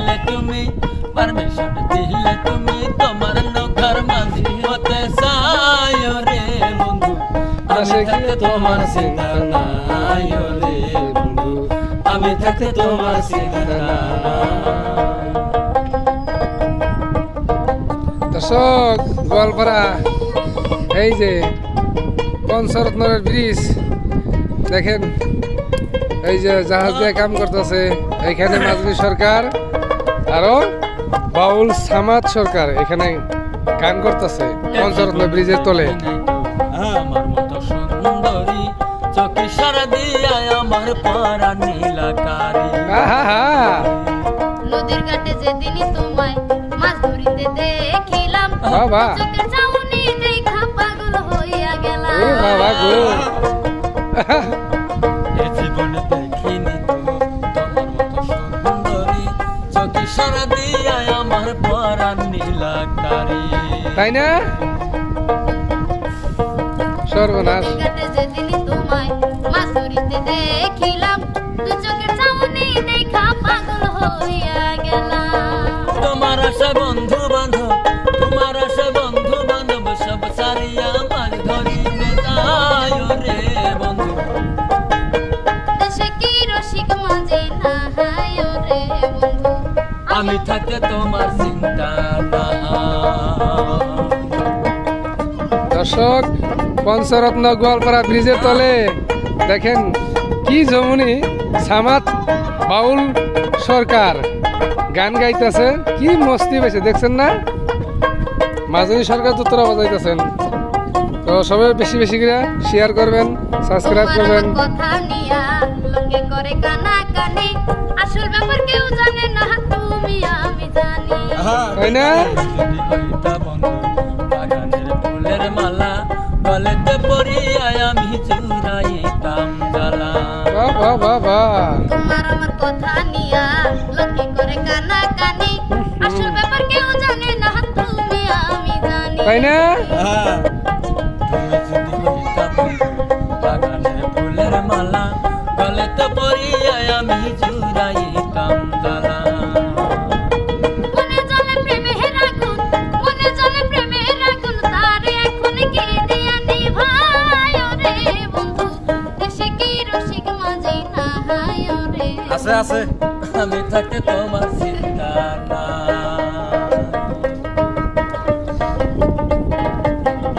দিলে তুমি পারমিশন দিলে তুমি। তোমার মাঝি হতে রে বন্ধু। আমি থাকতে তোমার রে বন্ধু। আমি থাকতে তোমার দর্শক গোয়ালপাড়া এই যে পঞ্চরত্নের ব্রিজ দেখেন এই যে জাহাজ দিয়ে কাম করতেছে এইখানে মাজনি সরকার। আরও বাউল সামাদ সরকার এখানে গান করতেছে পঞ্চরত্ন ব্রিজের তলে। আমার মতো সুন্দরী চোখে সারা দিয়া আমার পাড়া নীলাকারী। আহা নদীর ঘাটে যেদিনই তোমায় মাছ ধরিতে দেখিলাম বাবা। চোখের চাউনি দেখা পাগল হইয়া গেলাম। বাবা গো। সারা দিয়া আমার পাড়া নীলাকারী। তাই না? সর্বনাশ। নদীর ঘাটে যেদিনই তোমায় মাছ ধরিতে দেখিলাম দু চোখের চাউনি দেখা পাগল হইয়া গেলাম। তোমার আশা বন্ধু বান্ধব তোমার আশা বন্ধু বান্ধব সব সারিয়া মাছ যায় রে বন্ধু। দেশে কি রসিক মাঝে না হায় আমি থাকতে তোমার চিন্তা দর্শক পঞ্চরত্ন গোয়ালপাড়া ব্রিজের তলে দেখেন কি জমুনি সামাত বাউল সরকার গান গাইতেছে কি মস্তি পেয়েছে দেখছেন না? মাজনী সরকার তো তোরা বাজাইতেছেন। তো সবাই বেশি বেশি করে শেয়ার করবেন সাবস্ক্রাইব করবেন। আসল ব্যাপার কেউ জানি তাই না? ফুলের মালা গলেতে পরিয়া আমি চুরাইতাম জ্বালা। বাহ বাহ বাহ বাহ। তোমার আমার কথা নিয়া লোকে করে কানা কানে। আসল ব্যাপার কেউ জানে না তুমি আমি জানি। তাই না? তুমি যদি হইতা বাগানের ফুলের মালা আছে আমি থাকতে তোমার চিন্তা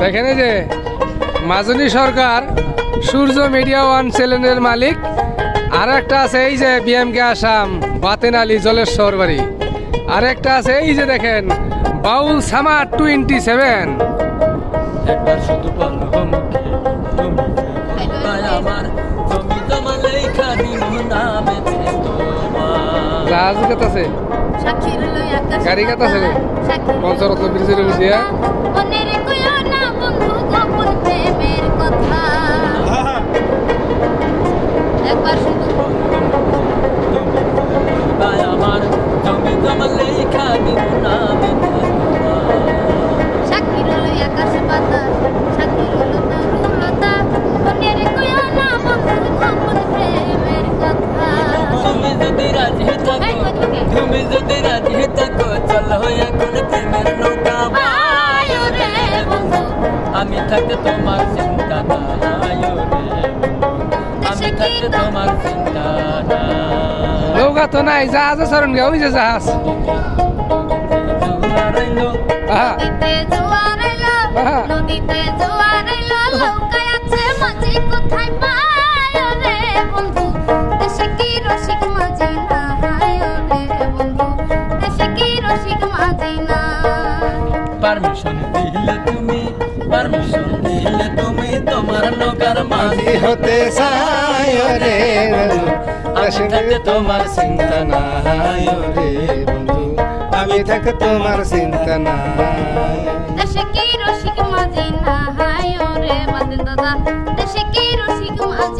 দেখেন যে মাজনী সরকার সূর্য মিডিয়া ওয়ান চ্যানেলের মালিক। আর একটা আছে এই যে বিএমকে আসাম বাতেন আলী জলেশ্বর বাড়ি। আর একটা আছে এই যে দেখেন বাউল সামা টোয়েন্টি সেভেন একবার শুধু আমার জমি লেখা দিন নামে। তোমার জাহাজ আছে গাড়ী লই আছে পঞ্চরত্ন ব্রিজের উঠিয়া থাকতে তোমার চিন্তা নাই রে আমি থাকতে তোমার চিন্তা নাই নৌকা তো নাই জাহাজ সরণ গে ওই যে জাহাজ আহা নদীতে হতে চাই রে তোমার চিন্তা নাই রে বন্ধু আমি থাক তোমার চিন্তা নাই। দেশে কি রসিক মাঝে না হায় রে দাদা দেশে কি রসিক মাঝি